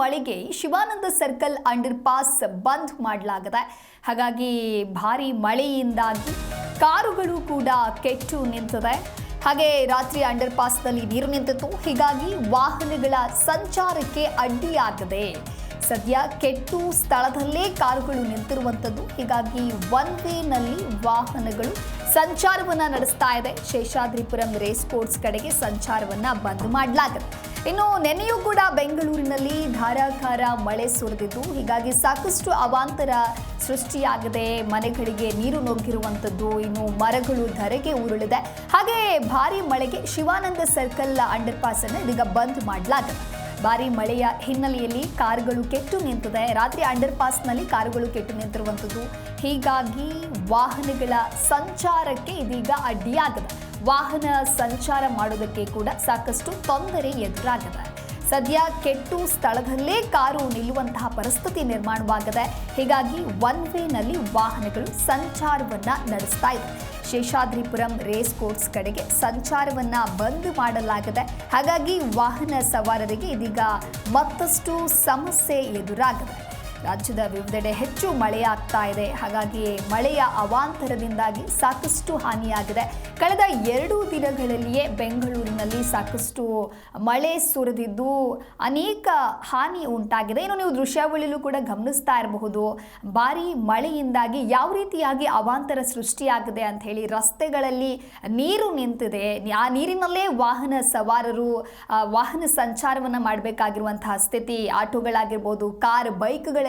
ಮಳೆಗೆ Shivananda circle under pass ಬಂದ್ ಮಾಡಲಾಗಿದೆ. ಹಾಗಾಗಿ ಭಾರಿ ಮಳೆಯಿಂದಾಗಿ ಕಾರುಗಳು ಕೂಡ ಕೆಟ್ಟು ನಿಂತಿದೆ. ಹಾಗೆ ರಾತ್ರಿ ಅಂಡರ್ ಪಾಸ್ನಲ್ಲಿ ನೀರು ನಿಂತಿತ್ತು. ಹೀಗಾಗಿ ವಾಹನಗಳ ಸಂಚಾರಕ್ಕೆ ಅಡ್ಡಿಯಾಗದೆ ಸದ್ಯ ಕೆಟ್ಟು ಸ್ಥಳದಲ್ಲೇ ಕಾರುಗಳು ನಿಂತಿರುವಂಥದ್ದು. ಹೀಗಾಗಿ ಒನ್ ವೇನಲ್ಲಿ ವಾಹನಗಳು ಸಂಚಾರವನ್ನು ನಡೆಸ್ತಾ ಇದೆ. ಶೇಷಾದ್ರಿಪುರಂ ರೇಸ್ ಕೋರ್ಸ್ ಕಡೆಗೆ ಸಂಚಾರವನ್ನ ಬಂದ್ ಮಾಡಲಾಗಿದೆ ಇನ್ನು ನೆನೆಯೂ ಕೂಡ ಬೆಂಗಳೂರಿನಲ್ಲಿ ಧಾರಾಕಾರ ಮಳೆ ಸುರಿದಿದ್ದು, ಹೀಗಾಗಿ ಸಾಕಷ್ಟು ಅವಾಂತರ ಸೃಷ್ಟಿಯಾಗಿದೆ ಮನೆಗಳಿಗೆ ನೀರು ನುಗ್ಗಿರುವಂಥದ್ದು, ಇನ್ನು ಮರಗಳು ಧರೆಗೆ ಉರುಳಿದೆ. ಹಾಗೆ ಭಾರಿ ಮಳೆಗೆ ಶಿವಾನಂದ ಸರ್ಕಲ್ ಅಂಡರ್ ಪಾಸ್ ಅನ್ನು ಇದೀಗ ಬಂದ್ ಮಾಡಲಾಗಿದೆ ಭಾರಿ ಮಳೆಯ ಹಿನ್ನೆಲೆಯಲ್ಲಿ ಕಾರುಗಳು ಕೆಟ್ಟು ನಿಂತಿದೆ. ರಾತ್ರಿ ಅಂಡರ್ ಪಾಸ್ನಲ್ಲಿ ಕಾರುಗಳು ಕೆಟ್ಟು ನಿಂತಿರುವಂಥದ್ದು. ಹೀಗಾಗಿ ವಾಹನಗಳ ಸಂಚಾರಕ್ಕೆ ಇದೀಗ ಅಡ್ಡಿಯಾಗಿದೆ. ವಾಹನ ಸಂಚಾರ ಮಾಡೋದಕ್ಕೆ ಕೂಡ ಸಾಕಷ್ಟು ತೊಂದರೆ ಎದುರಾಗಿದೆ. ಸದ್ಯ ಕೆಟ್ಟು ಸ್ಥಳದಲ್ಲೇ ಕಾರು ನಿಲ್ಲುವಂತಹ ಪರಿಸ್ಥಿತಿ ನಿರ್ಮಾಣವಾಗಿದೆ. ಹೀಗಾಗಿ ಒನ್ ವೇನಲ್ಲಿ ವಾಹನಗಳು ಸಂಚಾರವನ್ನ ನಡೆಸ್ತಾ ಇದೆ. ಶೇಷಾದ್ರಿಪುರಂ ರೇಸ್ ಕೋರ್ಸ್ ಕಡೆಗೆ ಸಂಚಾರವನ್ನ ಬಂದ್ ಮಾಡಲಾಗಿದೆ. ಹಾಗಾಗಿ ವಾಹನ ಸವಾರರಿಗೆ ಇದೀಗ ಮತ್ತಷ್ಟು ಸಮಸ್ಯೆ ಎದುರಾಗಿದೆ. ರಾಜ್ಯದ ವಿವಿಧೆಡೆ ಹೆಚ್ಚು ಮಳೆಯಾಗ್ತಾ ಇದೆ. ಹಾಗಾಗಿ ಮಳೆಯ ಅವಾಂತರದಿಂದಾಗಿ ಸಾಕಷ್ಟು ಹಾನಿಯಾಗಿದೆ. ಕಳೆದ ಎರಡು ದಿನಗಳಲ್ಲಿಯೇ ಬೆಂಗಳೂರಿನಲ್ಲಿ ಸಾಕಷ್ಟು ಮಳೆ ಸುರಿದಿದ್ದು ಅನೇಕ ಹಾನಿ ಉಂಟಾಗಿದೆ. ಇನ್ನು ನೀವು ದೃಶ್ಯಾವಳಿಯಲ್ಲೂ ಕೂಡ ಗಮನಿಸ್ತಾ ಇರಬಹುದು. ಭಾರೀ ಮಳೆಯಿಂದಾಗಿ ಯಾವ ರೀತಿಯಾಗಿ ಅವಾಂತರ ಸೃಷ್ಟಿಯಾಗಿದೆ ಅಂತ ಹೇಳಿ ರಸ್ತೆಗಳಲ್ಲಿ ನೀರು ನಿಂತಿದೆ. ಆ ನೀರಿನಲ್ಲೇ ವಾಹನ ಸವಾರರು ವಾಹನ ಸಂಚಾರವನ್ನು ಮಾಡಬೇಕಾಗಿರುವಂತಹ ಸ್ಥಿತಿ, ಆಟೋಗಳಾಗಿರ್ಬೋದು, ಕಾರ್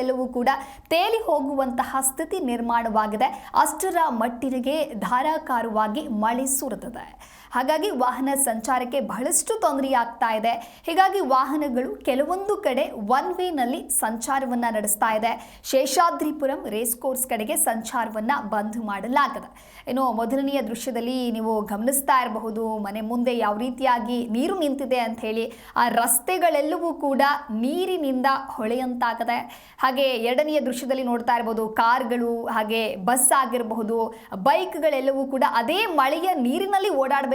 ಬೈಕ್ಗಳೆಲ್ಲವೂ ಕೂಡ ತೇಲಿ ಹೋಗುವಂತಹ ಸ್ಥಿತಿ ನಿರ್ಮಾಣವಾಗಿದೆ. ಅಷ್ಟರ ಮಟ್ಟಿಗೆ ಧಾರಾಕಾರವಾಗಿ ಮಳೆ ಸುರಿದಿದೆ. ಹಾಗಾಗಿ ವಾಹನ ಸಂಚಾರಕ್ಕೆ ಬಹಳಷ್ಟು ತೊಂದರೆಯಾಗ್ತಾ ಇದೆ. ಹೀಗಾಗಿ ವಾಹನಗಳು ಕೆಲವೊಂದು ಕಡೆ ಒನ್ ವೇನಲ್ಲಿ ಸಂಚಾರವನ್ನ ನಡೆಸ್ತಾ ಇದೆ. ಶೇಷಾದ್ರಿಪುರಂ ರೇಸ್ ಕೋರ್ಸ್ ಕಡೆಗೆ ಸಂಚಾರವನ್ನ ಬಂದ್ ಮಾಡಲಾಗಿದೆ. ಇನ್ನು ಮೊದಲನೆಯ ದೃಶ್ಯದಲ್ಲಿ ನೀವು ಗಮನಿಸ್ತಾ ಇರಬಹುದು, ಮನೆ ಮುಂದೆ ಯಾವ ರೀತಿಯಾಗಿ ನೀರು ನಿಂತಿದೆ ಅಂತ ಹೇಳಿ, ಆ ರಸ್ತೆಗಳೆಲ್ಲವೂ ಕೂಡ ನೀರಿನಿಂದ ಹೊಳೆಯಂತಾಗದೆ. ಹಾಗೆ ಎರಡನೆಯ ದೃಶ್ಯದಲ್ಲಿ ನೋಡ್ತಾ ಇರಬಹುದು, ಕಾರ್ಗಳು ಹಾಗೆ ಬಸ್ ಆಗಿರಬಹುದು, ಬೈಕ್ಗಳೆಲ್ಲವೂ ಕೂಡ ಅದೇ ಮಳೆಯ ನೀರಿನಲ್ಲಿ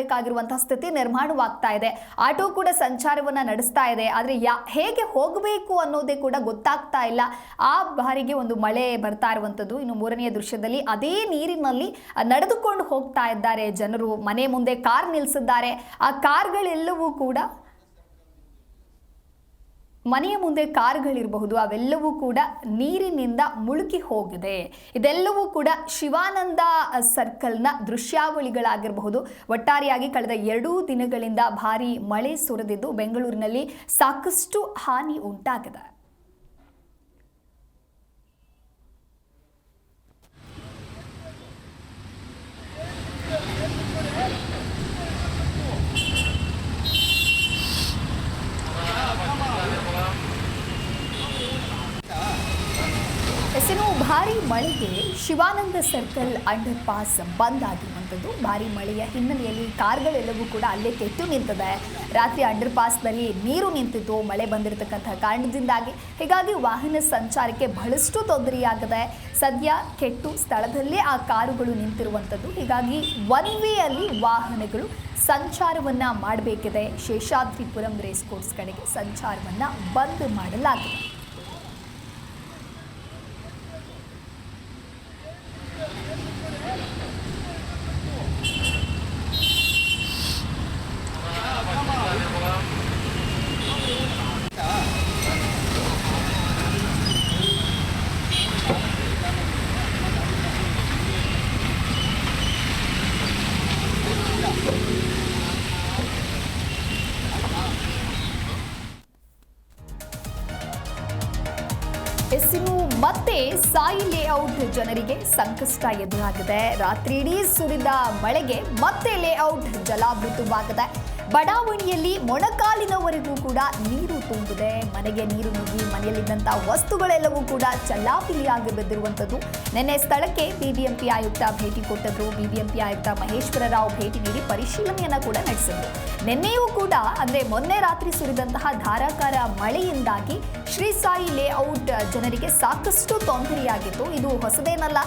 ಓಡಾಡಬೇಕಾಗಿರುವಂತಹ ಸ್ಥಿತಿ ನಿರ್ಮಾಣವಾಗ್ತಾ ಇದೆ. ಆಟೋ ಕೂಡ ಸಂಚಾರವನ್ನ ನಡೆಸ್ತಾ ಇದೆ. ಆದರೆ ಯಾ, ಹೇಗೆ ಹೋಗಬೇಕು ಅನ್ನೋದೇ ಕೂಡ ಗೊತ್ತಾಗ್ತಾ ಇಲ್ಲ. ಆ ಬಾರಿಗೆ ಒಂದು ಮಳೆ ಬರ್ತಾ ಇರುವಂಥದ್ದು. ಇನ್ನು ಮೂರನೆಯ ದೃಶ್ಯದಲ್ಲಿ ಅದೇ ನೀರಿನಲ್ಲಿ ನಡೆದುಕೊಂಡು ಹೋಗ್ತಾ ಇದ್ದಾರೆ ಜನರು. ಮನೆ ಮುಂದೆ ಕಾರ್ ನಿಲ್ಲಿಸಿದ್ದಾರೆ ಆ ಕಾರ್ಗಳೆಲ್ಲವೂ ಕೂಡ ಮನೆಯ ಮುಂದೆ ಕಾರ್ಗಳಿರಬಹುದು ಅವೆಲ್ಲವೂ ಕೂಡ ನೀರಿನಿಂದ ಮುಳುಗಿ ಹೋಗಿದೆ. ಇದೆಲ್ಲವೂ ಕೂಡ ಶಿವಾನಂದ ಸರ್ಕಲ್ನ ದೃಶ್ಯಾವಳಿಗಳಾಗಿರಬಹುದು. ಒಟ್ಟಾರೆಯಾಗಿ ಕಳೆದ ಎರಡೂ ದಿನಗಳಿಂದ ಭಾರಿ ಮಳೆ ಸುರಿದಿದ್ದು, ಬೆಂಗಳೂರಿನಲ್ಲಿ ಸಾಕಷ್ಟು ಹಾನಿ ಉಂಟಾಗಿದೆ. ಮಳೆಗೆ ಶಿವಾನಂದ ಸರ್ಕಲ್ ಅಂಡರ್ ಪಾಸ್ ಬಂದ್ ಆಗಿರುವಂಥದ್ದು ಭಾರಿ ಮಳೆಯ ಹಿನ್ನೆಲೆಯಲ್ಲಿ ಕಾರ್ಗಳೆಲ್ಲವೂ ಕೂಡ ಅಲ್ಲೇ ಕೆಟ್ಟು ನಿಂತಿದೆ. ರಾತ್ರಿ ಅಂಡರ್ ಪಾಸ್ನಲ್ಲಿ ನೀರು ನಿಂತಿತ್ತು. ಮಳೆ ಬಂದಿರತಕ್ಕಂತಹ ಕಾರಣದಿಂದಾಗಿ ಹೀಗಾಗಿ ವಾಹನ ಸಂಚಾರಕ್ಕೆ ಬಹಳಷ್ಟು ತೊಂದರೆಯಾಗಿದೆ ಸದ್ಯ ಕೆಟ್ಟು ಸ್ಥಳದಲ್ಲೇ ಆ ಕಾರುಗಳು ನಿಂತಿರುವಂಥದ್ದು. ಹೀಗಾಗಿ ಒನ್ ವೇಯಲ್ಲಿ ವಾಹನಗಳು ಸಂಚಾರವನ್ನ ಮಾಡಬೇಕಿದೆ. ಶೇಷಾದ್ರಿಪುರಂ ರೇಸ್ ಕೋರ್ಸ್ ಕಡೆಗೆ ಸಂಚಾರವನ್ನ ಬಂದ್ ಮಾಡಲಾಗಿದೆ. ಮತ್ತೆ ಸಾಯಿ ಲೇಔಟ್ ಜನರಿಗೆ ಸಂಕಷ್ಟ ಎದುರಾಗಿದೆ. ರಾತ್ರಿ ಇಡೀ ಸುರಿದ ಮಳೆಗೆ ಮತ್ತೆ ಲೇಔಟ್ ಜಲಾವೃತವಾಗಿದೆ. ಬಡಾವಣೆಯಲ್ಲಿ ಮೊಣಕಾಲಿನವರೆಗೂ ಕೂಡ ನೀರು ತುಂಬಿದೆ. ಮನೆಗೆ ನೀರು ನುಗ್ಗಿ ಮನೆಯಲ್ಲಿದ್ದಂಥ ವಸ್ತುಗಳೆಲ್ಲವೂ ಕೂಡ ಚಲ್ಲಾಪಿಲಿಯಾಗಿ ಬಿದ್ದಿರುವಂಥದ್ದು ನಿನ್ನೆ ಸ್ಥಳಕ್ಕೆ ಬಿಬಿಎಂಪಿ ಆಯುಕ್ತ ಭೇಟಿ ಕೊಟ್ಟಿದ್ರು. ಬಿಬಿಎಂಪಿ ಆಯುಕ್ತ ಮಹೇಶ್ವರ ರಾವ್ ಭೇಟಿ ನೀಡಿ ಪರಿಶೀಲನೆಯನ್ನ ಕೂಡ ನಡೆಸಿದ್ರು. ನಿನ್ನೆಯೂ ಕೂಡ ಅಂದ್ರೆ ಮೊನ್ನೆ ರಾತ್ರಿ ಸುರಿದಂತಹ ಧಾರಾಕಾರ ಮಳೆಯಿಂದಾಗಿ ಶ್ರೀ ಸಾಯಿ ಲೇಔಟ್ ಜನರಿಗೆ ಸಾಕಷ್ಟು ತೊಂದರೆಯಾಗಿತ್ತು. ಇದು ಹೊಸದೇನಲ್ಲ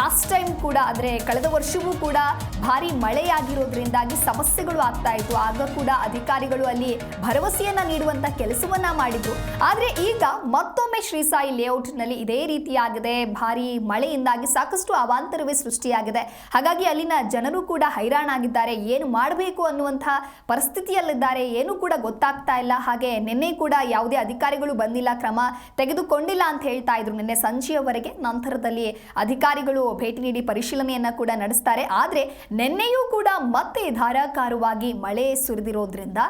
ಲಾಸ್ಟ್ ಟೈಮ್ ಕೂಡ, ಅಂದರೆ ಕಳೆದ ವರ್ಷವೂ ಕೂಡ ಭಾರಿ ಮಳೆಯಾಗಿರೋದ್ರಿಂದಾಗಿ ಸಮಸ್ಯೆಗಳು ಆಗ್ತಾ ಇತ್ತು. ಆಗ ಕೂಡ ಅಧಿಕಾರಿಗಳು ಅಲ್ಲಿ ಭರವಸೆಯನ್ನ ನೀಡುವಂತ ಕೆಲಸವನ್ನ ಮಾಡಿದ್ರು. ಆದ್ರೆ ಈಗ ಮತ್ತೊಮ್ಮೆ ಶ್ರೀಸಾಯಿ ಲೇಔಟ್ನಲ್ಲಿ ಇದೇ ರೀತಿಯಾಗಿದೆ. ಭಾರಿ ಮಳೆಯಿಂದಾಗಿ ಸಾಕಷ್ಟು ಅವಾಂತರವೇ ಸೃಷ್ಟಿಯಾಗಿದೆ. ಹಾಗಾಗಿ ಅಲ್ಲಿನ ಜನರು ಕೂಡ ಹೈರಾಣಾಗಿದ್ದಾರೆ. ಏನು ಮಾಡಬೇಕು ಅನ್ನುವಂತಹ ಪರಿಸ್ಥಿತಿಯಲ್ಲಿದ್ದಾರೆ. ಏನು ಕೂಡ ಗೊತ್ತಾಗ್ತಾ ಇಲ್ಲ. ಹಾಗೆ ನಿನ್ನೆ ಕೂಡ ಯಾವುದೇ ಅಧಿಕಾರಿಗಳು ಬಂದಿಲ್ಲ. ಕ್ರಮ ತೆಗೆದುಕೊಂಡಿಲ್ಲ ಅಂತ ಹೇಳ್ತಾ ಇದ್ರು. ನಿನ್ನೆ ಸಂಜೆಯವರೆಗೆ ನಂತರದಲ್ಲಿ ಅಧಿಕಾರಿಗಳು ಭೇಟಿ ನೀಡಿ ಪರಿಶೀಲನೆಯನ್ನ ಕೂಡ ನಡೆಸ್ತಾರೆ. ಆದ್ರೆ ನಿನ್ನೆಯೂ ಕೂಡ ಮತ್ತೆ ಧಾರಾಕಾರವಾಗಿ ಮಳೆ ಸುರಿದಿರೋದ್ರಿಂದ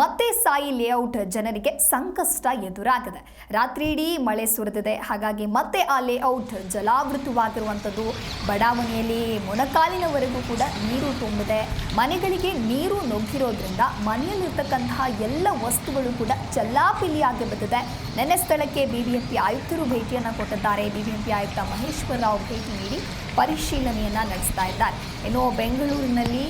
ಮತ್ತೆ ಸಾಯಿ ಲೇಔಟ್ ಜನರಿಗೆ ಸಂಕಷ್ಟ ಎದುರಾಗಿದೆ. ರಾತ್ರಿ ಇಡೀ ಮಳೆ ಸುರಿದಿದೆ. ಹಾಗಾಗಿ ಮತ್ತೆ ಆ ಲೇಔಟ್ ಜಲಾವೃತವಾಗಿರುವಂಥದ್ದು ಬಡಾವಣೆಯಲ್ಲಿ ಮೊಣಕಾಲಿನವರೆಗೂ ಕೂಡ ನೀರು ತುಂಬಿದೆ. ಮನೆಗಳಿಗೆ ನೀರು ನುಗ್ಗಿರೋದ್ರಿಂದ ಮನೆಯಲ್ಲಿರ್ತಕ್ಕಂತಹ ಎಲ್ಲ ವಸ್ತುಗಳು ಕೂಡ ಚಲ್ಲಾಪಿಲಿಯಾಗಿ ಬಿದ್ದಿದೆ. ನೆನೆ ಸ್ಥಳಕ್ಕೆ ಬಿಬಿಎಂಪಿ ಆಯುಕ್ತರು ಭೇಟಿಯನ್ನು ಕೊಟ್ಟಿದ್ದಾರೆ. ಬಿಬಿಎಂಪಿ ಆಯುಕ್ತ ಮಹೇಶ್ವರ ರಾವ್ ಭೇಟಿ ನೀಡಿ ಪರಿಶೀಲನೆಯನ್ನ ನಡೆಸ್ತಾ ಇದ್ದಾರೆ. ಇನ್ನು ಬೆಂಗಳೂರಿನಲ್ಲಿ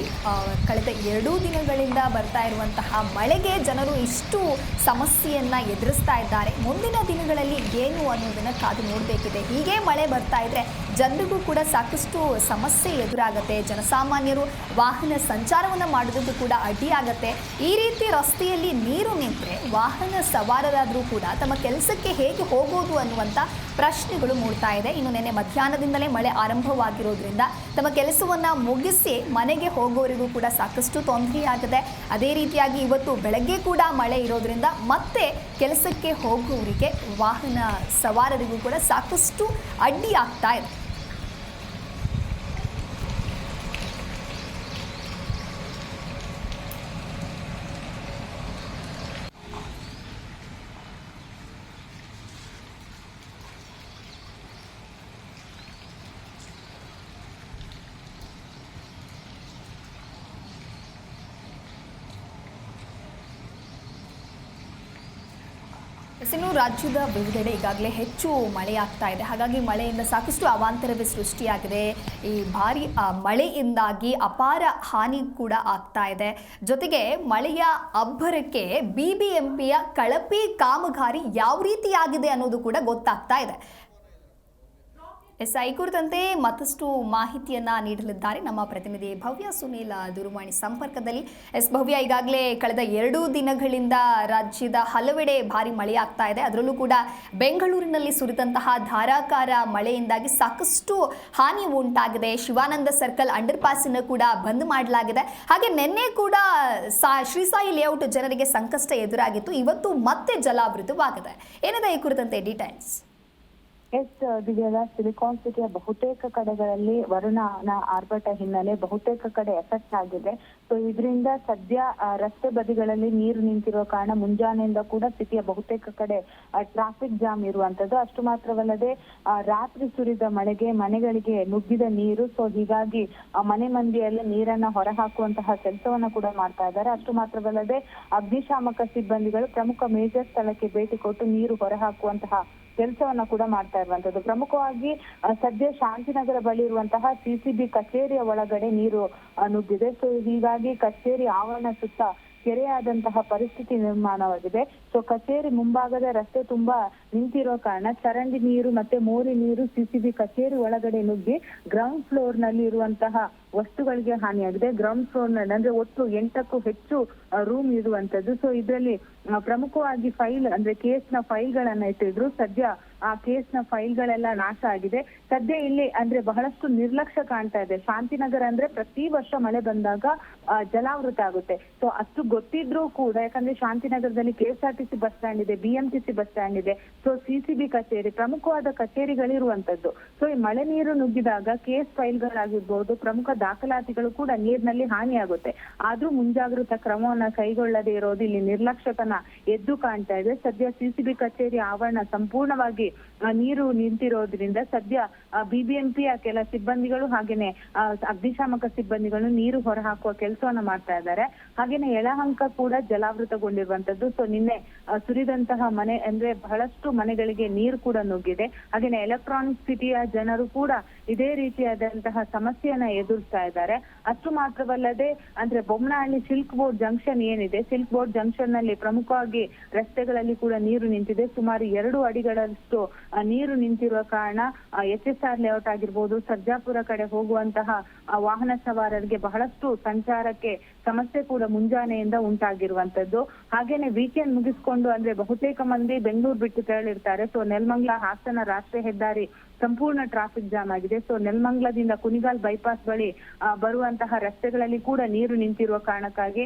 ಕಳೆದ ಎರಡೂ ದಿನಗಳಿಂದ ಬರ್ತಾ ಇರುವಂತಹ ಮಳೆಗೆ ಜನರು ಇಷ್ಟು ಸಮಸ್ಯೆಯನ್ನು ಎದುರಿಸ್ತಾ ಇದ್ದಾರೆ. ಮುಂದಿನ ದಿನಗಳಲ್ಲಿ ಏನು ಅನ್ನೋದನ್ನ ಕಾದು ನೋಡಬೇಕಿದೆ. ಹೀಗೆ ಮಳೆ ಬರ್ತಾ ಇದ್ರೆ ಜನರಿಗೂ ಕೂಡ ಸಾಕಷ್ಟು ಸಮಸ್ಯೆ ಎದುರಾಗುತ್ತೆ. ಜನಸಾಮಾನ್ಯರು ವಾಹನ ಸಂಚಾರವನ್ನು ಮಾಡೋದಕ್ಕೂ ಕೂಡ ಅಡ್ಡಿಯಾಗತ್ತೆ ಈ ರೀತಿ ರಸ್ತೆಯಲ್ಲಿ ನೀರು ನಿಂತರೆ ವಾಹನ ಸವಾರರಾದರೂ ಕೂಡ ತಮ್ಮ ಕೆಲಸಕ್ಕೆ ಹೇಗೆ ಹೋಗೋದು ಅನ್ನುವಂಥ ಪ್ರಶ್ನೆಗಳು ಮೂಡ್ತಾ ಇದೆ. ಇನ್ನು ನಿನ್ನೆ ಮಧ್ಯಾಹ್ನದಿಂದಲೇ ಮಳೆ ಆರಂಭವಾಗಿರೋದ್ರಿಂದ ತಮ್ಮ ಕೆಲಸವನ್ನು ಮುಗಿಸಿ ಮನೆಗೆ ಹೋಗೋರಿಗೂ ಕೂಡ ಸಾಕಷ್ಟು ತೊಂದರೆಯಾಗಿದೆ ಅದೇ ರೀತಿಯಾಗಿ ಇವತ್ತು ಬೆಳಗ್ಗೆ ಕೂಡ ಮಳೆ ಇರೋದ್ರಿಂದ ಮತ್ತೆ ಕೆಲಸಕ್ಕೆ ಹೋಗುವವರಿಗೆ ವಾಹನ ಸವಾರರಿಗೂ ಕೂಡ ಸಾಕಷ್ಟು ಅಡ್ಡಿ ಆಗ್ತಾ ಇದೆ. ಇನ್ನು ರಾಜ್ಯದ ವಿವಿಧೆಡೆ ಈಗಾಗಲೇ ಹೆಚ್ಚು ಮಳೆಯಾಗ್ತಾ ಇದೆ. ಹಾಗಾಗಿ ಮಳೆಯಿಂದ ಸಾಕಷ್ಟು ಅವಾಂತರವೇ ಸೃಷ್ಟಿಯಾಗಿದೆ. ಈ ಭಾರಿ ಮಳೆಯಿಂದಾಗಿ ಅಪಾರ ಹಾನಿ ಕೂಡ ಆಗ್ತಾ ಇದೆ. ಜೊತೆಗೆ ಮಳೆಯ ಅಬ್ಬರಕ್ಕೆ ಬಿ ಬಿ ಎಂ ಪಿಯ ಕಳಪೆ ಕಾಮಗಾರಿ ಯಾವ ರೀತಿಯಾಗಿದೆ ಅನ್ನೋದು ಕೂಡ ಗೊತ್ತಾಗ್ತಾ ಇದೆ. ಎಸ್ ಐ ಕುರಿತಂತೆ ಮತ್ತಷ್ಟು ಮಾಹಿತಿಯನ್ನ ನೀಡಲಿದ್ದಾರೆ. ನಮ್ಮ ಪ್ರತಿನಿಧಿ ಭವ್ಯ ಸುನೀಲ ದೂರವಾಣಿ ಸಂಪರ್ಕದಲ್ಲಿ. ಎಸ್ ಭವ್ಯ, ಈಗಾಗಲೇ ಕಳೆದ ಎರಡು ದಿನಗಳಿಂದ ರಾಜ್ಯದ ಹಲವೆಡೆ ಭಾರಿ ಮಳೆಯಾಗ್ತಾ ಇದೆ. ಅದರಲ್ಲೂ ಕೂಡ ಬೆಂಗಳೂರಿನಲ್ಲಿ ಸುರಿದಂತಹ ಧಾರಾಕಾರ ಮಳೆಯಿಂದಾಗಿ ಸಾಕಷ್ಟು ಹಾನಿ ಉಂಟಾಗಿದೆ. ಶಿವಾನಂದ ಸರ್ಕಲ್ ಅಂಡರ್ ಪಾಸನ್ನು ಕೂಡ ಬಂದ್ ಮಾಡಲಾಗಿದೆ. ಹಾಗೆ ನಿನ್ನೆ ಕೂಡ ಸಾ ಶ್ರೀಸಾಯಿ ಲೇಔಟ್ ಜನರಿಗೆ ಸಂಕಷ್ಟ ಎದುರಾಗಿತ್ತು. ಇವತ್ತು ಮತ್ತೆ ಜಲಾವೃತವಾಗಿದೆ. ಏನಿದೆ ಈ ಕುರಿತಂತೆ ಡೀಟೇಲ್ಸ್ ಎಸ್ ಸಿಲಿಕಾನ್ ಸಿಟಿಯ ಬಹುತೇಕ ಕಡೆಗಳಲ್ಲಿ ವರುಣನ ಆರ್ಭಟ ಹಿನ್ನೆಲೆ ಬಹುತೇಕ ಕಡೆ ಎಫೆಕ್ಟ್ ಆಗಿದೆ. ಸೊ ಇದರಿಂದ ಸದ್ಯ ರಸ್ತೆ ಬದಿಗಳಲ್ಲಿ ನೀರು ನಿಂತಿರೋ ಕಾರಣ ಮುಂಜಾನೆಯಿಂದ ಕೂಡ ಸಿಟಿಯ ಬಹುತೇಕ ಕಡೆ ಟ್ರಾಫಿಕ್ ಜಾಮ್ ಇರುವಂತದ್ದು. ಅಷ್ಟು ಮಾತ್ರವಲ್ಲದೆ ರಾತ್ರಿ ಸುರಿದ ಮಳೆಗೆ ಮನೆಗಳಿಗೆ ನುಗ್ಗಿದ ನೀರು. ಸೊ ಹೀಗಾಗಿ ಮನೆ ಮಂದಿಯಲ್ಲಿ ನೀರನ್ನ ಹೊರಹಾಕುವಂತಹ ಕೆಲಸವನ್ನ ಕೂಡ ಮಾಡ್ತಾ ಇದ್ದಾರೆ. ಅಷ್ಟು ಮಾತ್ರವಲ್ಲದೆ, ಅಗ್ನಿಶಾಮಕ ಸಿಬ್ಬಂದಿಗಳು ಪ್ರಮುಖ ಮೇಜರ್ ಸ್ಥಳಕ್ಕೆ ಭೇಟಿ ಕೊಟ್ಟು ನೀರು ಹೊರಹಾಕುವಂತಹ ಕೆಲಸವನ್ನ ಕೂಡ ಮಾಡ್ತಾ ಇರುವಂತದ್ದು. ಪ್ರಮುಖವಾಗಿ ಸದ್ಯ ಶಾಂತಿನಗರ ಬಳಿ ಇರುವಂತಹ ಸಿಸಿಬಿ ಕಚೇರಿಯ ಒಳಗಡೆ ನೀರು ನುಗ್ಗಿದೆ. ಸೊ ಹೀಗಾಗಿ ಕಚೇರಿ ಆವರಣ ಸುತ್ತ ಕೆರೆಯಾದಂತಹ ಪರಿಸ್ಥಿತಿ ನಿರ್ಮಾಣವಾಗಿದೆ. ಸೊ ಕಚೇರಿ ಮುಂಭಾಗದ ರಸ್ತೆ ತುಂಬಾ ನಿಂತಿರೋ ಕಾರಣ ಚರಂಡಿ ನೀರು ಮತ್ತೆ ಮೋರಿ ನೀರು ಸಿಸಿಬಿ ಕಚೇರಿ ಒಳಗಡೆ ನುಗ್ಗಿ ಗ್ರೌಂಡ್ ಫ್ಲೋರ್ನಲ್ಲಿ ಇರುವಂತಹ ವಸ್ತುಗಳಿಗೆ ಹಾನಿಯಾಗಿದೆ. ಗ್ರೌಂಡ್ ಫ್ಲೋರ್ನಲ್ಲಿ ಅಂದ್ರೆ ಒಟ್ಟು ಎಂಟಕ್ಕೂ ಹೆಚ್ಚು ರೂಮ್ ಇರುವಂತದ್ದು. ಸೊ ಇದರಲ್ಲಿ ಪ್ರಮುಖವಾಗಿ ಫೈಲ್ ಅಂದ್ರೆ ಕೇಸ್ನ ಫೈಲ್ ಇಟ್ಟಿದ್ರು. ಸದ್ಯ ಆ ಕೇಸ್ನ ಫೈಲ್ ಗಳೆಲ್ಲ ನಾಶ ಆಗಿದೆ. ಸದ್ಯ ಇಲ್ಲಿ ಅಂದ್ರೆ ಬಹಳಷ್ಟು ನಿರ್ಲಕ್ಷ್ಯ ಕಾಣ್ತಾ ಇದೆ. ಶಾಂತಿನಗರ ಅಂದ್ರೆ ಪ್ರತಿ ವರ್ಷ ಮಳೆ ಬಂದಾಗ ಜಲಾವೃತ ಆಗುತ್ತೆ. ಸೊ ಅಷ್ಟು ಗೊತ್ತಿದ್ರೂ ಕೂಡ, ಯಾಕಂದ್ರೆ ಶಾಂತಿನಗರದಲ್ಲಿ ಕೆಎಸ್ಆರ್ಟಿಸಿ ಬಸ್ ಸ್ಟ್ಯಾಂಡ್ ಇದೆ, ಬಿಎಂಟಿಸಿ ಬಸ್ ಸ್ಟ್ಯಾಂಡ್ ಇದೆ. ಸೊ ಸಿಸಿಬಿ ಕಚೇರಿ, ಪ್ರಮುಖವಾದ ಕಚೇರಿಗಳಿರುವಂತದ್ದು. ಸೊ ಈ ಮಳೆ ನೀರು ನುಗ್ಗಿದಾಗ ಕೇಸ್ ಫೈಲ್ಗಳಾಗಿರ್ಬಹುದು ಪ್ರಮುಖ ದಾಖಲಾತಿಗಳು ಕೂಡ ನೀರಿನಲ್ಲಿ ಹಾನಿಯಾಗುತ್ತೆ. ಆದ್ರೂ ಮುಂಜಾಗ್ರತಾ ಕ್ರಮವನ್ನ ಕೈಗೊಳ್ಳದೆ ಇರೋದು ಇಲ್ಲಿ ನಿರ್ಲಕ್ಷ್ಯತನ ಎದ್ದು ಕಾಣ್ತಾ ಇದೆ. ಸದ್ಯ ಸಿಸಿಬಿ ಕಚೇರಿ ಆವರಣ ಸಂಪೂರ್ಣವಾಗಿ ನೀರು ನಿಂತಿರೋದ್ರಿಂದ ಸದ್ಯ ಬಿಬಿಎಂಪಿಯ ಕೆಲ ಸಿಬ್ಬಂದಿಗಳು ಹಾಗೇನೆ ಅಗ್ನಿಶಾಮಕ ಸಿಬ್ಬಂದಿಗಳು ನೀರು ಹೊರಹಾಕುವ ಕೆಲಸವನ್ನ ಮಾಡ್ತಾ ಇದ್ದಾರೆ. ಹಾಗೇನೆ ಯಳಹಂಕ ಕೂಡ ಜಲಾವೃತಗೊಂಡಿರುವಂತದ್ದು ಸೊ ನಿನ್ನೆ ಸುರಿದಂತಹ ಮನೆ ಅಂದ್ರೆ ಬಹಳಷ್ಟು ಮನೆಗಳಿಗೆ ನೀರು ಕೂಡ ನುಗ್ಗಿದೆ. ಹಾಗೇನೆ ಎಲೆಕ್ಟ್ರಾನಿಕ್ ಸಿಟಿಯ ಜನರು ಕೂಡ ಇದೇ ರೀತಿಯಾದಂತಹ ಸಮಸ್ಯೆಯನ್ನ ಎದುರಿಸ್ತಾ ಇದ್ದಾರೆ. ಅಷ್ಟು ಮಾತ್ರವಲ್ಲದೆ, ಅಂದ್ರೆ ಬೊಮ್ಮನಹಳ್ಳಿ ಸಿಲ್ಕ್ ಬೋರ್ಡ್ ಜಂಕ್ಷನ್ ಏನಿದೆ, ಸಿಲ್ಕ್ ಬೋರ್ಡ್ ಜಂಕ್ಷನ್ನಲ್ಲಿ ಪ್ರಮುಖವಾಗಿ ರಸ್ತೆಗಳಲ್ಲಿ ಕೂಡ ನೀರು ನಿಂತಿದೆ. ಸುಮಾರು ಎರಡು ಅಡಿಗಳಷ್ಟು ನೀರು ನಿಂತಿರುವ ಕಾರಣ ಎಚ್ ಎಸ್ ಆರ್ ಲೇಔಟ್ ಆಗಿರ್ಬೋದು, ಸರ್ಜಾಪುರ ಕಡೆ ಹೋಗುವಂತಹ ವಾಹನ ಸವಾರರಿಗೆ ಬಹಳಷ್ಟು ಸಂಚಾರಕ್ಕೆ ಸಮಸ್ಯೆ ಕೂಡ ಮುಂಜಾನೆಯಿಂದ ಉಂಟಾಗಿರುವಂತದ್ದು ಹಾಗೇನೆ ವೀಕೆಂಡ್ ಮುಗಿಸ್ಕೊಂಡು ಅಂದ್ರೆ ಬಹುತೇಕ ಮಂದಿ ಬೆಂಗಳೂರು ಬಿಟ್ಟು ತೆರಳಿರ್ತಾರೆ. ಸೊ ನೆಲಮಂಗ್ಲ ಹಾಸನ ರಾಷ್ಟ್ರೀಯ ಹೆದ್ದಾರಿ ಸಂಪೂರ್ಣ ಟ್ರಾಫಿಕ್ ಜಾಮ್ ಆಗಿದೆ. ಸೊ ನೆಲಮಂಗ್ಲದಿಂದ ಕುಣಿಗಾಲ್ ಬೈಪಾಸ್ ಬಳಿ ಬರುವಂತಹ ರಸ್ತೆಗಳಲ್ಲಿ ಕೂಡ ನೀರು ನಿಂತಿರುವ ಕಾರಣಕ್ಕಾಗಿ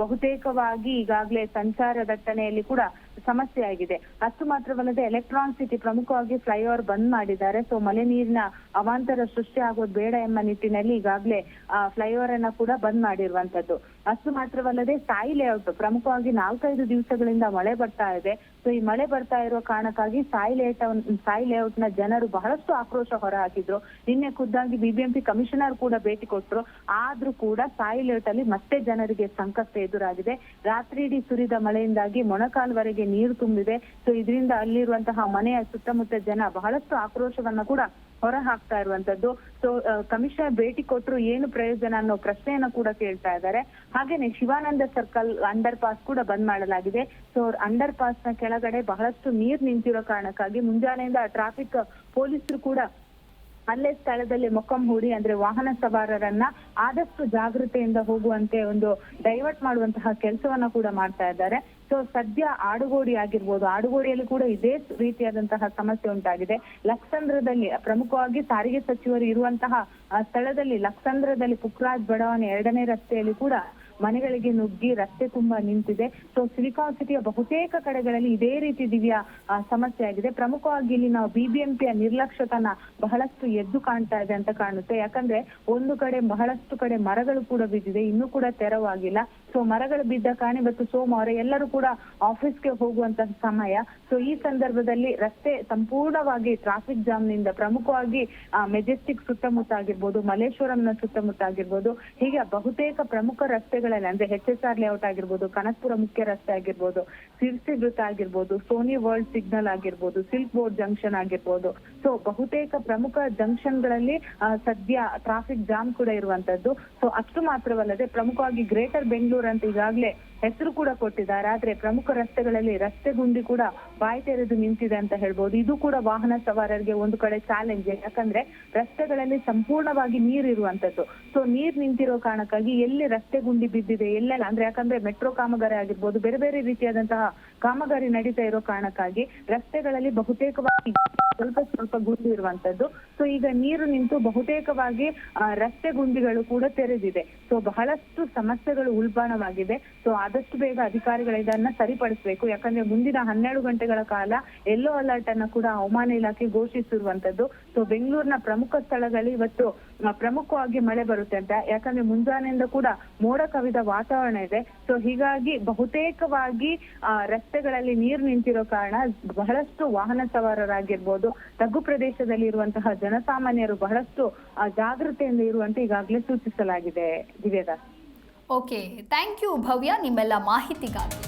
ಬಹುತೇಕವಾಗಿ ಈಗಾಗಲೇ ಸಂಚಾರ ದಟ್ಟಣೆಯಲ್ಲಿ ಕೂಡ ಸಮಸ್ಯೆ ಆಗಿದೆ. ಅಷ್ಟು ಮಾತ್ರವಲ್ಲದೆ ಎಲೆಕ್ಟ್ರಾನ್ ಸಿಟಿ ಪ್ರಮುಖವಾಗಿ ಫ್ಲೈಓವರ್ ಬಂದ್ ಮಾಡಿದ್ದಾರೆ. ಸೊ ಮಳೆ ನೀರಿನ ಅವಾಂತರ ಸೃಷ್ಟಿ ಆಗೋದು ಬೇಡ ಎಂಬ ನಿಟ್ಟಿನಲ್ಲಿ ಈಗಾಗಲೇ ಫ್ಲೈಓವರ್ ಅನ್ನ ಕೂಡ ಬಂದ್ ಮಾಡಿರುವಂತದ್ದು ಅಷ್ಟು ಮಾತ್ರವಲ್ಲದೆ ಸಾಯಿ ಲೇಔಟ್ ಪ್ರಮುಖವಾಗಿ ನಾಲ್ಕೈದು ದಿವಸಗಳಿಂದ ಮಳೆ ಬರ್ತಾ ಇದೆ. ಸೊ ಈ ಮಳೆ ಬರ್ತಾ ಇರುವ ಕಾರಣಕ್ಕಾಗಿ ಸಾಯಿ ಲೇಔಟ್ ಸಾಯಿ ಲೇಔಟ್ನ ಜನರು ಬಹಳಷ್ಟು ಆಕ್ರೋಶ ಹೊರ ಹಾಕಿದ್ರು ನಿನ್ನೆ ಖುದ್ದಾಗಿ ಬಿಬಿಎಂಪಿ ಕಮಿಷನರ್ ಕೂಡ ಭೇಟಿ ಕೊಟ್ಟರು ಆದ್ರೂ ಕೂಡ ಸಾಯಿ ಲೇಔಟ್ ಅಲ್ಲಿ ಮತ್ತೆ ಜನರಿಗೆ ಸಂಕಷ್ಟ ಎದುರಾಗಿದೆ. ರಾತ್ರಿ ಇಡೀ ಸುರಿದ ಮಳೆಯಿಂದಾಗಿ ಮೊಣಕಾಲ್ವರೆಗೆ ನೀರು ತುಂಬಿದೆ. ಸೊ ಇದರಿಂದ ಅಲ್ಲಿರುವಂತಹ ಮನೆಯ ಸುತ್ತಮುತ್ತ ಜನ ಬಹಳಷ್ಟು ಆಕ್ರೋಶವನ್ನ ಕೂಡ ಹೊರ ಹಾಕ್ತಾ ಇರುವಂತದ್ದು ಸೊ ಕಮಿಷನರ್ ಭೇಟಿ ಕೊಟ್ಟರು ಏನು ಪ್ರಯೋಜನ ಅನ್ನೋ ಪ್ರಶ್ನೆಯನ್ನ ಕೂಡ ಕೇಳ್ತಾ ಇದ್ದಾರೆ. ಹಾಗೇನೆ ಶಿವಾನಂದ ಸರ್ಕಲ್ ಅಂಡರ್ ಪಾಸ್ ಕೂಡ ಬಂದ್ ಮಾಡಲಾಗಿದೆ. ಸೊ ಅಂಡರ್ ಪಾಸ್ನ ಕೆಳಗಡೆ ಬಹಳಷ್ಟು ನೀರ್ ನಿಂತಿರೋ ಕಾರಣಕ್ಕಾಗಿ ಮುಂಜಾನೆಯಿಂದ ಟ್ರಾಫಿಕ್ ಪೊಲೀಸರು ಕೂಡ ಅಲ್ಲೇ ಸ್ಥಳದಲ್ಲಿ ಮೊಕ್ಕಂ ಹೂಡಿ, ಅಂದ್ರೆ ವಾಹನ ಸವಾರರನ್ನ ಆದಷ್ಟು ಜಾಗೃತೆಯಿಂದ ಹೋಗುವಂತೆ ಒಂದು ಡೈವರ್ಟ್ ಮಾಡುವಂತಹ ಕೆಲಸವನ್ನ ಕೂಡ ಮಾಡ್ತಾ ಇದ್ದಾರೆ. ಸೊ ಸದ್ಯ ಆಡುಗೋಡಿ ಆಗಿರ್ಬೋದು, ಆಡುಗೋಡಿಯಲ್ಲಿ ಕೂಡ ಇದೇ ರೀತಿಯಾದಂತಹ ಸಮಸ್ಯೆ ಉಂಟಾಗಿದೆ. ಲಕ್ಸಂದ್ರದಲ್ಲಿ ಪ್ರಮುಖವಾಗಿ ಸಾರಿಗೆ ಸಚಿವರು ಇರುವಂತಹ ಸ್ಥಳದಲ್ಲಿ ಲಕ್ಸಂದ್ರದಲ್ಲಿ ಪುಕ್ರಾಜ್ ಬಡಾವಣೆ ಎರಡನೇ ರಸ್ತೆಯಲ್ಲಿ ಕೂಡ ಮನೆಗಳಿಗೆ ನುಗ್ಗಿ ರಸ್ತೆ ತುಂಬಾ ನಿಂತಿದೆ. ಸೊ ಸಿಲಿಕಾನ್ ಸಿಟಿಯ ಬಹುತೇಕ ಕಡೆಗಳಲ್ಲಿ ಇದೇ ರೀತಿ ದಿವ್ಯ ಸಮಸ್ಯೆ ಆಗಿದೆ. ಪ್ರಮುಖವಾಗಿ ಇಲ್ಲಿ ನಾವು ಬಿಬಿಎಂಪಿಯ ನಿರ್ಲಕ್ಷ್ಯತನ ಬಹಳಷ್ಟು ಎದ್ದು ಕಾಣ್ತಾ ಇದೆ ಅಂತ ಕಾಣುತ್ತೆ. ಯಾಕಂದ್ರೆ ಒಂದು ಕಡೆ ಬಹಳಷ್ಟು ಕಡೆ ಮರಗಳು ಕೂಡ ಬಿದ್ದಿದೆ. ಇನ್ನೂ ಕೂಡ ತೆರವಾಗಿಲ್ಲ. ಸೊ ಮರಗಳು ಬಿದ್ದ ಕಾರಣ ಇವತ್ತು ಸೋಮವಾರ ಎಲ್ಲರೂ ಕೂಡ ಆಫೀಸ್ಗೆ ಹೋಗುವಂತ ಸಮಯ. ಸೊ ಈ ಸಂದರ್ಭದಲ್ಲಿ ರಸ್ತೆ ಸಂಪೂರ್ಣವಾಗಿ ಟ್ರಾಫಿಕ್ ಜಾಮ್ನಿಂದ ಪ್ರಮುಖವಾಗಿ ಮೆಜೆಸ್ಟಿಕ್ ಸುತ್ತಮುತ್ತ ಆಗಿರ್ಬೋದು ಮಲೇಶ್ವರಂನ ಸುತ್ತಮುತ್ತ ಆಗಿರ್ಬೋದು, ಹೀಗೆ ಬಹುತೇಕ ಪ್ರಮುಖ ರಸ್ತೆಗಳಲ್ಲಿ ಅಂದ್ರೆ ಎಚ್ ಎಸ್ ಆರ್ ಲೇಔಟ್ ಆಗಿರ್ಬೋದು ಕನಕಪುರ ಮುಖ್ಯ ರಸ್ತೆ ಆಗಿರ್ಬೋದು ಸಿರ್ಸಿ ವೃತ್ತ ಆಗಿರ್ಬೋದು ಸೋನಿ ವರ್ಲ್ಡ್ ಸಿಗ್ನಲ್ ಆಗಿರ್ಬೋದು ಸಿಲ್ಕ್ ಬೋರ್ಡ್ ಜಂಕ್ಷನ್ ಆಗಿರ್ಬೋದು. ಸೊ ಬಹುತೇಕ ಪ್ರಮುಖ ಜಂಕ್ಷನ್ಗಳಲ್ಲಿ ಸದ್ಯ ಟ್ರಾಫಿಕ್ ಜಾಮ್ ಕೂಡ ಇರುವಂತದ್ದು. ಸೊ ಅಷ್ಟು ಮಾತ್ರವಲ್ಲದೆ ಪ್ರಮುಖವಾಗಿ ಗ್ರೇಟರ್ ಬೆಂಗಳೂರು ಅಂತ ಈಗಾಗಲೇ ಹೆಸರು ಕೂಡ ಕೊಟ್ಟಿದ್ದಾರೆ. ಆದ್ರೆ ಪ್ರಮುಖ ರಸ್ತೆಗಳಲ್ಲಿ ರಸ್ತೆ ಗುಂಡಿ ಕೂಡ ಬಾಯಿ ತೆರೆದು ನಿಂತಿದೆ ಅಂತ ಹೇಳ್ಬೋದು. ಇದು ಕೂಡ ವಾಹನ ಸವಾರರಿಗೆ ಒಂದು ಕಡೆ ಚಾಲೆಂಜ್ ಯಾಕಂದ್ರೆ ರಸ್ತೆಗಳಲ್ಲಿ ಸಂಪೂರ್ಣವಾಗಿ ನೀರು ಇರುವಂತದ್ದು. ಸೊ ನೀರ್ ನಿಂತಿರೋ ಕಾರಣಕ್ಕಾಗಿ ಎಲ್ಲಿ ರಸ್ತೆ ಗುಂಡಿ ಬಿದ್ದಿದೆ, ಎಲ್ಲೆಲ್ಲ ಅಂದ್ರೆ ಯಾಕಂದ್ರೆ ಮೆಟ್ರೋ ಕಾಮಗಾರಿ ಆಗಿರ್ಬೋದು, ಬೇರೆ ಬೇರೆ ರೀತಿಯಾದಂತಹ ಕಾಮಗಾರಿ ನಡೀತಾ ಇರೋ ಕಾರಣಕ್ಕಾಗಿ ರಸ್ತೆಗಳಲ್ಲಿ ಬಹುತೇಕವಾಗಿ ಸ್ವಲ್ಪ ಸ್ವಲ್ಪ ಗುಂಡಿ ಇರುವಂತದ್ದು. ಸೊ ಈಗ ನೀರು ನಿಂತು ಬಹುತೇಕವಾಗಿ ರಸ್ತೆ ಗುಂಡಿಗಳು ಕೂಡ ತೆರೆದಿದೆ. ಸೊ ಬಹಳಷ್ಟು ಸಮಸ್ಯೆಗಳು ಉಲ್ಬಣವಾಗಿದೆ ಸೊ ಆದಷ್ಟು ಬೇಗ ಅಧಿಕಾರಿಗಳು ಇದನ್ನ ಸರಿಪಡಿಸಬೇಕು. ಯಾಕಂದ್ರೆ ಮುಂದಿನ ಹನ್ನೆರಡು ಗಂಟೆಗಳ ಕಾಲ ಯೆಲ್ಲೋ ಅಲರ್ಟ್ ಅನ್ನ ಕೂಡ ಹವಾಮಾನ ಇಲಾಖೆ ಘೋಷಿಸಿರುವಂತದ್ದು. ಸೊ ಬೆಂಗಳೂರಿನ ಪ್ರಮುಖ ಸ್ಥಳಗಳಲ್ಲಿ ಇವತ್ತು ಪ್ರಮುಖವಾಗಿ ಮಳೆ ಬರುತ್ತೆ ಅಂತ. ಯಾಕಂದ್ರೆ ಮುಂಜಾನೆಯಿಂದ ಕೂಡ ಮೋಡ ಕವಿದ ವಾತಾವರಣ ಇದೆ. ಸೊ ಹೀಗಾಗಿ ಬಹುತೇಕವಾಗಿ ರಸ್ತೆಗಳಲ್ಲಿ ನೀರು ನಿಂತಿರೋ ಕಾರಣ ಬಹಳಷ್ಟು ವಾಹನ ಸವಾರರಾಗಿರ್ಬೋದು. ತಗ್ಗು ಪ್ರದೇಶದಲ್ಲಿ ಇರುವಂತಹ ಜನಸಾಮಾನ್ಯರು ಬಹಳಷ್ಟು ಜಾಗೃತೆಯಿಂದ ಇರುವಂತೆ ಈಗಾಗಲೇ ಸೂಚಿಸಲಾಗಿದೆ Divyadas okay thank you Bhavya ನಿಮ್ಮೆಲ್ಲ ಮಾಹಿತಿಗಾಗಿ.